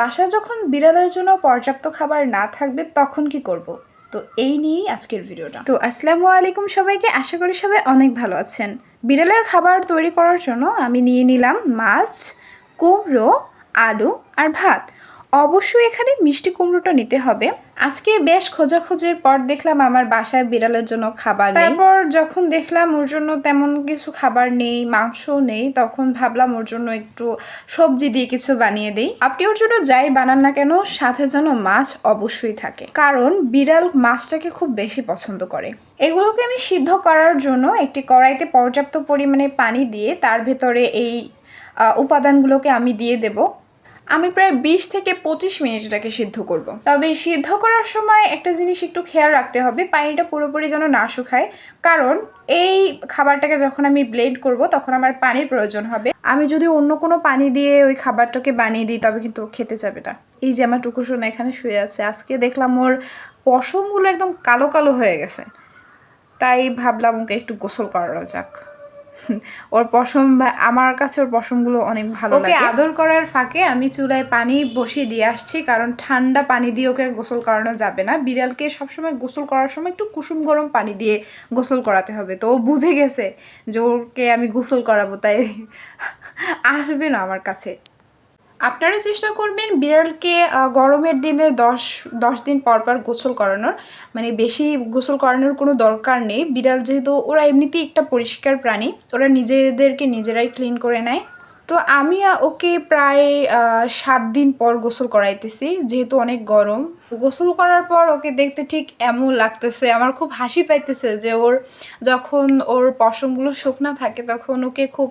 বাসায় যখন বিড়ালের জন্য পর্যাপ্ত খাবার না থাকবে, তখন কি করব। তো এই নিয়েই আজকের ভিডিওটা। তো আসসালামু আলাইকুম সবাইকে, আশা করি সবাই অনেক ভালো আছেন। বিড়ালের খাবার তৈরি করার জন্য আমি নিয়ে নিলাম মাছ, কুমড়ো, আলু আর ভাত। অবশ্যই এখানে মিষ্টি কুমড়োটা নিতে হবে। আজকে বেশ খোঁজাখোঁজির পর দেখলাম আমার বাসায় বিড়ালের জন্য খাবার তারপর যখন দেখলাম ওর জন্য তেমন কিছু খাবার নেই মাংসও নেই তখন ভাবলাম ওর জন্য একটু সবজি দিয়ে কিছু বানিয়ে দিই। আপনি ওর জন্য যাই বানান না কেন সাথে যেন মাছ অবশ্যই থাকে। কারণ বিড়াল মাছটাকে খুব বেশি পছন্দ করে। এগুলোকে আমি সিদ্ধ করার জন্য একটি কড়াইতে পর্যাপ্ত পরিমাণে পানি দিয়ে তার ভেতরে এই উপাদানগুলোকে আমি দিয়ে দেব। আমি প্রায় বিশ থেকে পঁচিশ মিনিট এটাকে সিদ্ধ করব। তবে সিদ্ধ করার সময় একটা জিনিস একটু খেয়াল রাখতে হবে, পানিটা পুরোপুরি যেন না শুকায়। কারণ এই খাবারটাকে যখন আমি ব্লেন্ড করব, তখন আমার পানির প্রয়োজন হবে। আমি যদি অন্য কোনো পানি দিয়ে ওই খাবারটাকে বানিয়ে দিই, তবে কিন্তু খেতে যাবে না। এই যে আমার টুকুসোনা এখানে শুয়ে আছে। আজকে দেখলাম ওর পশমগুলো একদম কালো কালো হয়ে গেছে। তাই ভাবলাম ওকে একটু গোসল করানো যাক। ওর পশম আমার কাছে ওর পশমগুলো অনেক ভালো লাগে। আদর করার ফাঁকে আমি চুলায় পানি বসিয়ে দিয়ে আসছি কারণ ঠান্ডা পানি দিয়ে ওকে গোসল করানো যাবে না। বিড়ালকে সবসময় গোসল করার সময় একটু কুসুম গরম পানি দিয়ে গোসল করাতে হবে। তো ও বুঝে গেছে যে ওকে আমি গোসল করাবো তাই আসবে না আমার কাছে। আপনারা চেষ্টা করবেন বিড়ালকে গরমের দিনে দশ দশ দিন পর পর গোসল করানোর। মানে বেশি গোসল করানোর কোনো দরকার নেই। বিড়াল যেহেতু ওরা এমনিতেই একটা পরিষ্কার প্রাণী, ওরা নিজেদেরকে নিজেরাই ক্লিন করে নেয়। তো আমি ওকে প্রায় সাত দিন পর গোসল করাইতেছি, যেহেতু অনেক গরম। গোসল করার পর ওকে দেখতে ঠিক এমন লাগতেছে, আমার খুব হাসি পাইতেছে যে ওর যখন ওর পশমগুলো শুকনা থাকে তখন ওকে খুব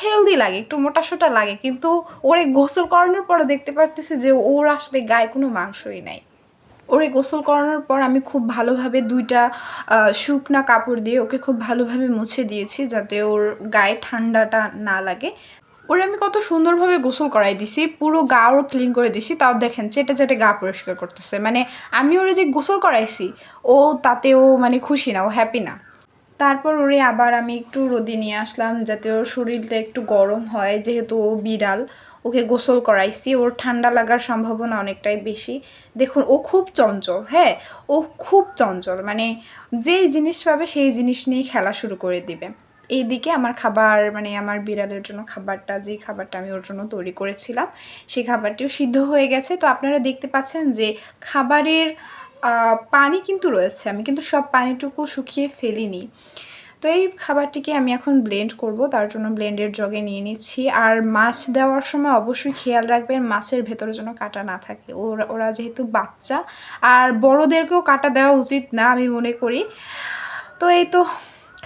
হেলদি লাগে, একটু মোটা সোটা লাগে। কিন্তু ওরে গোসল করানোর পর দেখতে পারতেছে যে ওর আসলে গায়ে কোনো মাংসই নাই। ওরে গোসল করানোর পর আমি খুব ভালোভাবে দুইটা শুকনা কাপড় দিয়ে ওকে খুব ভালোভাবে মুছে দিয়েছি, যাতে ওর গায়ে ঠান্ডাটা না লাগে। ওরে আমি কত সুন্দরভাবে গোসল করাই দিছি, পুরো গা ওর ক্লিন করে দিছি, তাও দেখেন চেটে চেটে গা পরিষ্কার করতেছে। মানে আমি ওরে যে গোসল করাইছি, ও তাতেও মানে খুশি না, ও হ্যাপি না। তারপর ওরে আবার আমি একটু রোদে নিয়ে আসলাম, যাতে ওর শরীরটা একটু গরম হয়, যেহেতু ও বিড়াল, ওকে গোসল করাইছি। ওর ঠান্ডা লাগার সম্ভাবনা অনেকটাই বেশি। দেখুন, ও খুব চঞ্চল হ্যাঁ ও খুব চঞ্চল মানে যেই জিনিস পাবে সেই জিনিস নিয়ে খেলা শুরু করে দিবে। এইদিকে আমার খাবার মানে আমার বিড়ালের জন্য খাবারটা যে খাবারটা আমি ওর জন্য তৈরি করেছিলাম, সেই খাবারটিও সিদ্ধ হয়ে গেছে। তো আপনারা দেখতে পাচ্ছেন যে খাবারের পানি কিন্তু রয়েছে। আমি কিন্তু সব পানিটুকু শুকিয়ে ফেলিনি। তো এই খাবারটিকে আমি এখন ব্লেন্ড করব। তার জন্য ব্লেন্ডের জগে নিয়ে নিচ্ছি। আর মাছ দেওয়ার সময় অবশ্যই খেয়াল রাখবেন, মাছের ভেতরে যেন কাটা না থাকে। ওরা ওরা যেহেতু বাচ্চা, আর বড়োদেরকেও কাটা দেওয়া উচিত না, আমি মনে করি। তো এই তো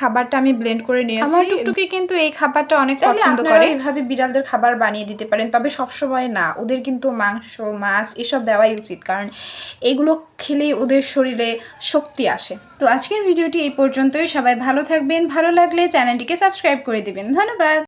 খাবারটা আমি ব্লেন্ড করে নিয়েছি। আমার টুকটুকি কিন্তু এই খাবারটা অনেক পছন্দ করে। এইভাবে বিড়ালদের খাবার বানিয়ে দিতে পারেন তবে সবসময় না ওদের কিন্তু মাংস মাছ এসব দেওয়াই উচিত কারণ এগুলো খেলেই ওদের শরীরে শক্তি আসে। তো আজকের ভিডিওটি এই পর্যন্তই সবাই ভালো থাকবেন ভালো লাগলে চ্যানেলটিকে সাবস্ক্রাইব করে দেবেন ধন্যবাদ।